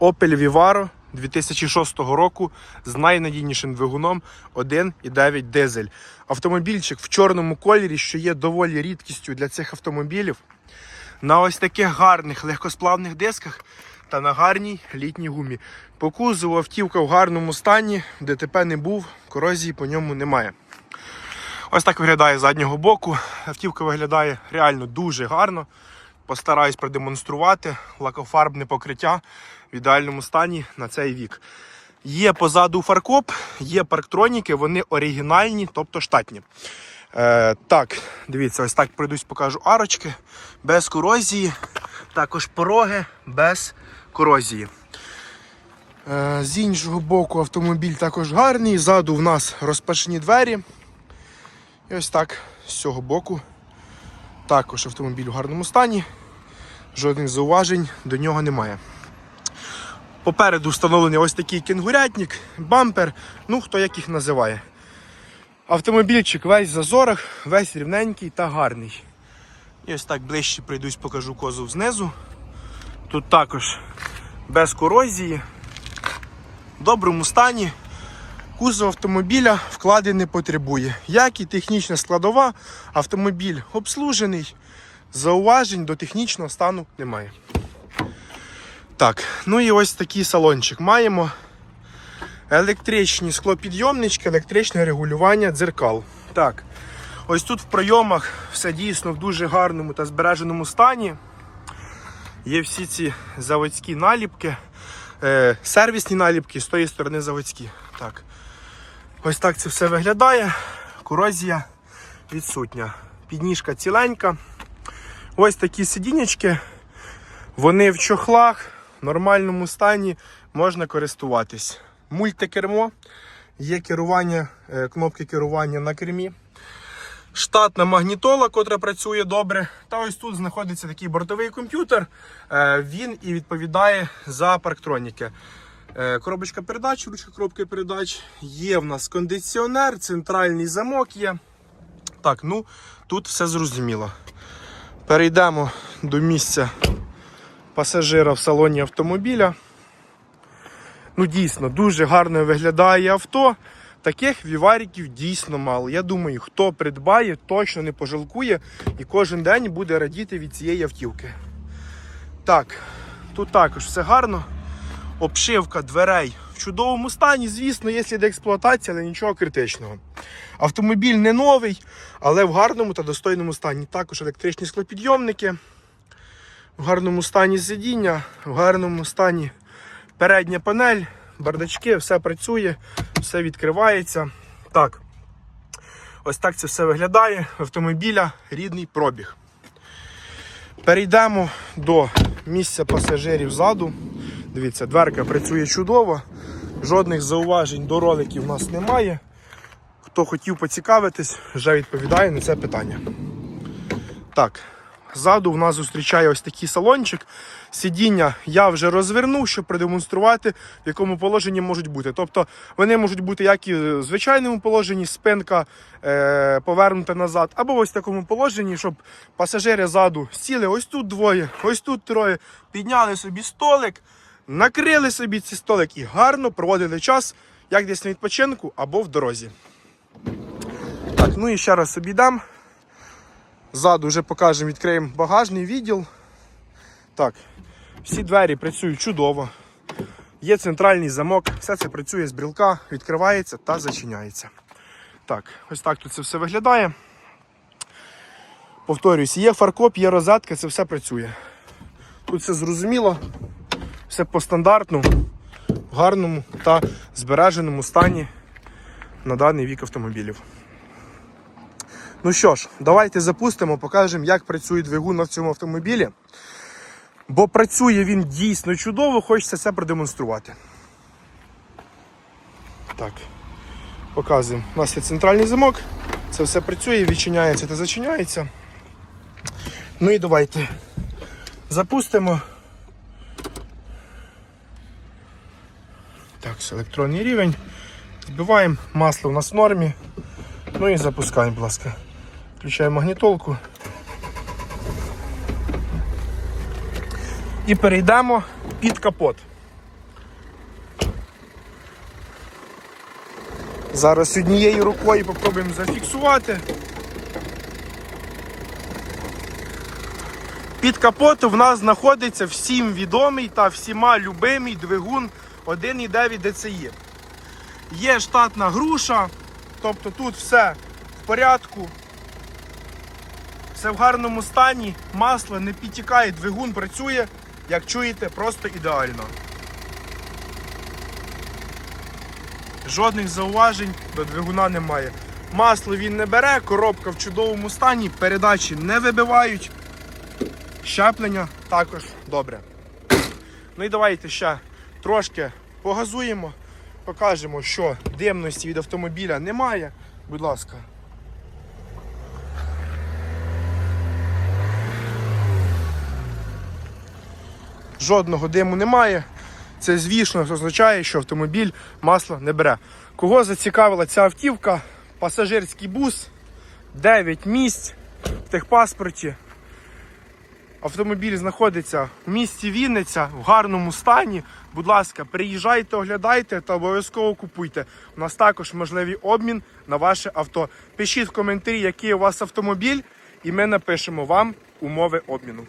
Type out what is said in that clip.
Opel Vivaro 2006 року з найнадійнішим двигуном 1,9 дизель. Автомобільчик в чорному кольорі, що є доволі рідкістю для цих автомобілів. На ось таких гарних легкосплавних дисках та на гарній літній гумі. По кузову автівка в гарному стані, ДТП не був, корозії по ньому немає. Ось так виглядає з заднього боку. Автівка виглядає реально дуже гарно. Постараюсь продемонструвати лакофарбне покриття в ідеальному стані на цей вік. Є позаду фаркоп, є парктроніки, вони оригінальні, тобто штатні. Е, так, дивіться, ось так пройдусь, покажу арочки без корозії. Також пороги без корозії. Е, з іншого боку автомобіль також гарний. Ззаду в нас розпашні двері. І ось так з цього боку. Також автомобіль у гарному стані. Жодних зауважень до нього немає. Попереду встановлений ось такий кенгурятник, бампер, ну хто як їх називає. Автомобільчик весь в зазорах, весь рівненький та гарний. І ось так ближче прийдусь, покажу козу знизу. Тут також без корозії, в доброму стані. Кузов автомобіля вклади не потребує. Як і технічна складова, автомобіль обслужений, зауважень до технічного стану немає. Так, ну і ось такий салончик маємо. Електричні склопідйомнички, електричне регулювання дзеркал. Так, ось тут в прийомах все дійсно в дуже гарному та збереженому стані. Є всі ці заводські наліпки, е, сервісні наліпки, з тої сторони заводські. Так. Ось так це все виглядає. Корозія відсутня. Підніжка ціленька. Ось такі сидінечки. Вони в чохлах, в нормальному стані можна користуватись. Мультикермо, є керування, е, кнопки керування на кермі. Штатна магнітола, котра працює добре. Та ось тут знаходиться такий бортовий комп'ютер. Е, Він і відповідає за парктроніки. Е, Коробочка передач, ручка коробки передач. Є в нас кондиціонер, центральний замок є. Так, ну тут все зрозуміло. Перейдемо до місця пасажира в салоні автомобіля. Ну, дійсно, дуже гарно виглядає авто. Таких вівариків дійсно мало. Я думаю, хто придбає, точно не пожалкує і кожен день буде радіти від цієї автівки. Так, тут також все гарно. Обшивка дверей чудовому стані, звісно, є слід експлуатації, але нічого критичного. Автомобіль не новий, але в гарному та достойному стані. Також електричні склопідйомники, в гарному стані сидіння, в гарному стані передня панель, бардачки, все працює, все відкривається. Так, ось так це все виглядає. Автомобіля рідний пробіг. Перейдемо до місця пасажирів ззаду. Дивіться, дверка працює чудово, жодних зауважень до роликів у нас немає. Хто хотів поцікавитись, вже відповідає на це питання. Так, ззаду в нас зустрічає ось такий салончик. Сидіння я вже розвернув, щоб продемонструвати, в якому положенні можуть бути. Тобто вони можуть бути як і в звичайному положенні, спинка е, повернута назад, або ось в такому положенні, щоб пасажири ззаду сіли ось тут двоє, ось тут троє, підняли собі столик, накрили собі ці столик і гарно проводили час, як десь на відпочинку або в дорозі. Так, ну і ще раз собі дам. Ззаду вже покажемо, відкриємо багажний відділ. Так, всі двері працюють чудово. Є центральний замок, все це працює з брілка, відкривається та зачиняється. Так, ось так тут це все виглядає. Повторююсь, є фаркоп, є розетка, це все працює. Тут все зрозуміло, все по стандартну, в гарному та збереженому стані на даний вік автомобілів. Ну що ж, давайте запустимо, покажемо, як працює двигун на цьому автомобілі. Бо працює він дійсно чудово, хочеться це продемонструвати. Так, показуємо. У нас є центральний замок, це все працює, відчиняється та зачиняється. Ну і давайте запустимо. Так, електронний рівень. Збиваємо, масло у нас в нормі. Ну і запускаємо, будь ласка. Включаємо магнітолку. І перейдемо під капот. Зараз однією рукою попробуємо зафіксувати. Під капотом в нас знаходиться всім відомий та всіма любимий двигун 1,9 DCI. Є штатна груша, тобто тут все в порядку, все в гарному стані, масло не підтікає, двигун працює, як чуєте, просто ідеально. Жодних зауважень до двигуна немає. Масло він не бере, коробка в чудовому стані, передачі не вибивають. Щеплення також добре. Ну і давайте ще трошки погазуємо, покажемо, що димності від автомобіля немає. Будь ласка. Жодного диму немає. Це, звісно, означає, що автомобіль масло не бере. Кого зацікавила ця автівка? Пасажирський бус, 9 місць в техпаспорті. Автомобіль знаходиться в місті Вінниця в гарному стані. Будь ласка, приїжджайте, оглядайте та обов'язково купуйте. У нас також можливий обмін на ваше авто. Пишіть в коментарі, який у вас автомобіль, і ми напишемо вам умови обміну.